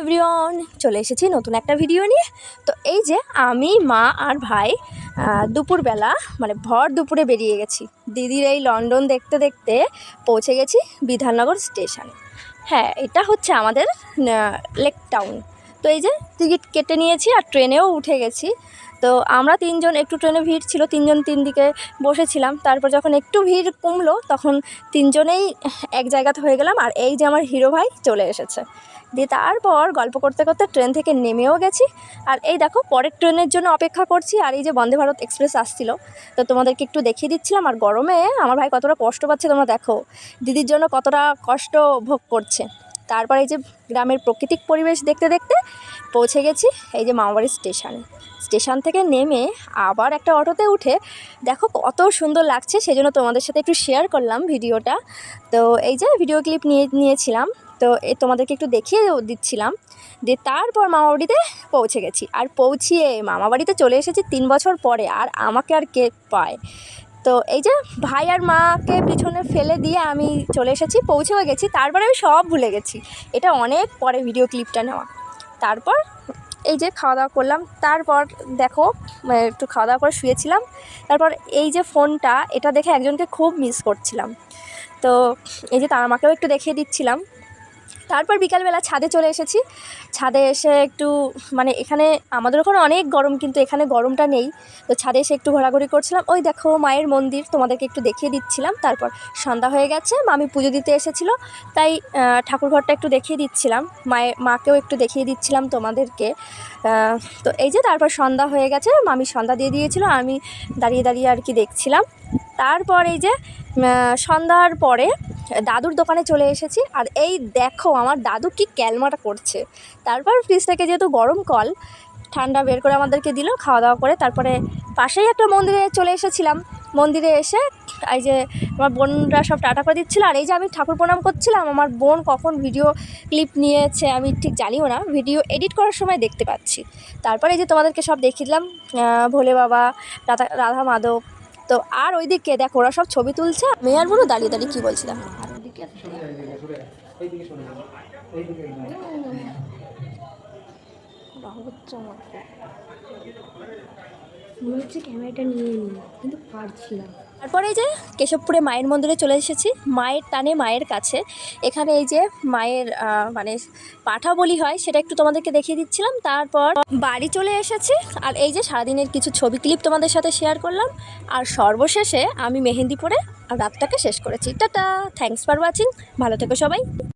Everyone, চলে এসেছি নতুন একটা ভিডিও নিয়ে। তো এই যে আমি, মা আর ভাই দুপুরবেলা মানে ভর দুপুরে বেরিয়ে গেছি। দিদির এই লন্ডন দেখতে দেখতে পৌঁছে গেছি বিধাননগর স্টেশন। হ্যাঁ এটা হচ্ছে আমাদের লেক টাউন। তো এই যে টিকিট কেটে নিয়েছি আর ট্রেনেও উঠে গেছি। তো আমরা তিনজন, একটু ট্রেনে ভিড় ছিল, তিনজন তিন দিকে বসেছিলাম। তারপর যখন একটু ভিড় কমলো, তখন তিনজনেই এক জায়গাতে হয়ে গেলাম আর এই যে আমার হিরো ভাই চলে এসেছে। দিয়ে তারপর গল্প করতে করতে ট্রেন থেকে নেমেও গেছি। আর এই দেখো, পরের ট্রেনের জন্য অপেক্ষা করছি আর এই যে বন্দে ভারত এক্সপ্রেস আসছিল। তো তোমাদেরকে একটু দেখিয়ে দিচ্ছিলাম, আর গরমে আমার ভাই কতটা কষ্ট পাচ্ছে তোমরা দেখো। দিদির জন্য কতটা কষ্ট ভোগ করছে। তারপর এই যে গ্রামের প্রাকৃতিক পরিবেশ দেখতে দেখতে পৌঁছে গেছি এই যে মামাবাড়ি স্টেশনে। স্টেশন থেকে নেমে আবার একটা অটোতে উঠে দেখো কত সুন্দর লাগছে, সেজন্য তোমাদের সাথে একটু শেয়ার করলাম ভিডিওটা। তো এই যে ভিডিও ক্লিপ নিয়ে, নিয়েছিলাম, তো এ তোমাদেরকে একটু দেখিয়ে দিচ্ছিলাম দিয়ে তারপর মামাবাড়িতে পৌঁছে গেছি। আর পৌঁছিয়ে মামাবাড়িতে চলে এসেছি তিন বছর পরে, আর আমাকে আর কে পায়? তো এই যে ভাই আর মাকে পিছনে ফেলে দিয়ে আমি চলে এসেছি, পৌঁছেও গেছি। তারপরে আমি সব ভুলে গেছি। এটা অনেক পরে ভিডিও ক্লিপটা নেওয়া। তারপর এই যে খাওয়া দাওয়া করলাম। তারপর দেখো মানে একটু খাওয়া দাওয়া করে শুয়েছিলাম। তারপর এই যে ফোনটা, এটা দেখে একজনকে খুব মিস করছিলাম। তো এই যে তার মাকেও একটু দেখিয়ে দিচ্ছিলাম। তারপর বিকালবেলা ছাদে চলে এসেছি। ছাদে এসে একটু মানে এখানে আমাদের ওখানে অনেক গরম কিন্তু এখানে গরমটা নেই। তো ছাদে এসে একটু ঘোরাঘুরি করছিলাম। ওই দেখো মায়ের মন্দির, তোমাদেরকে একটু দেখিয়ে দিচ্ছিলাম। তারপর সন্ধ্যা হয়ে গেছে, মামি পুজো দিতে এসেছিল। তাই ঠাকুরঘরটা একটু দেখিয়ে দিচ্ছিলাম। মায়ের মাকেও একটু দেখিয়ে দিচ্ছিলাম তোমাদেরকে। তো এই যে তারপর সন্ধ্যা হয়ে গেছে, মামি সন্ধ্যা দিয়ে দিয়েছিল, আমি দাঁড়িয়ে দাঁড়িয়ে আর কি দেখছিলাম। তারপর এই যে সন্ধ্যার পরে দাদুর দোকানে চলে এসেছি। আর এই দেখো আমার দাদু কি ক্যালমাটা করছে। তারপর ফ্রিজ থেকে যেহেতু গরম কল, ঠান্ডা বের করে আমাদেরকে দিল, খাওয়া দাওয়া করে তারপরে পাশেই একটা মন্দিরে চলে এসেছিলাম। মন্দিরে এসে এই যে আমার বোনরা সব টাটা করে দিচ্ছিল। আর এই যে আমি ঠাকুর প্রণাম করছিলাম, আমার বোন কখন ভিডিও ক্লিপ নিয়েছে আমি ঠিক জানিও না। ভিডিও এডিট করার সময় দেখতে পাচ্ছি। তারপরে এই যে তোমাদেরকে সব দেখিয়ে দিলাম ভোলে বাবা, রাধা রাধা মাধব তো আর ওই ওইদিকে দেখো, ওরা সব ছবি তুলছে মেয়ার বলো দাঁড়িয়ে দাঁড়িয়ে কী বলছিলাম? মনে হচ্ছে ক্যামেরাটা নিয়ে নিই, কিন্তু পারছি না। তারপরে এই যে কেশবপুরে মায়ের মন্দিরে চলে এসেছি। মায়ের টানে মায়ের কাছে। এখানে এই যে মায়ের মানে পাঠা বলি হয়, সেটা একটু তোমাদেরকে দেখিয়ে দিচ্ছিলাম। তারপর বাড়ি চলে এসেছি। আর এই যে সারাদিনের কিছু ছবি ক্লিপ তোমাদের সাথে শেয়ার করলাম। আর সর্বশেষে আমি মেহেন্দি পরে আর রাতটাকে শেষ করেছি। টাটা! থ্যাংকস ফর ওয়াচিং ভালো থেকো সবাই।